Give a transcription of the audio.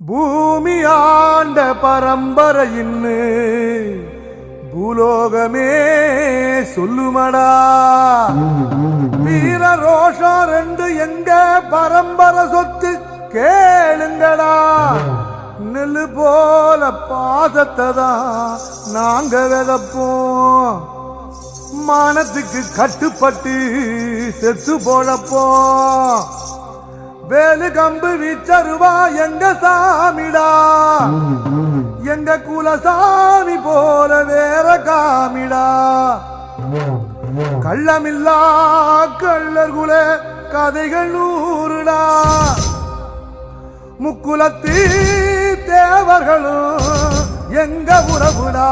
பூமி ஆண்ட பரம்பரையின்னு பூலோகமே சொல்லுமடா. வீர ரோஷம் ரெண்டு எங்க பரம்பரை சொத்து கேளுங்கடா. நெல்லு போல பாதத்தை தான் நாங்க விதப்போம். மானத்துக்கு கட்டுப்பட்டு செத்து போழப்போம் வேலு கம்பு விச்சருவா எங்க சாமிடா? எங்க குலசாமி போல வேற காமிடா? கள்ளமில்லா கள்ளர் குல கதைகள் நூறுடா. முக்குலத்தி தேவர்களும் எங்க உறவுடா?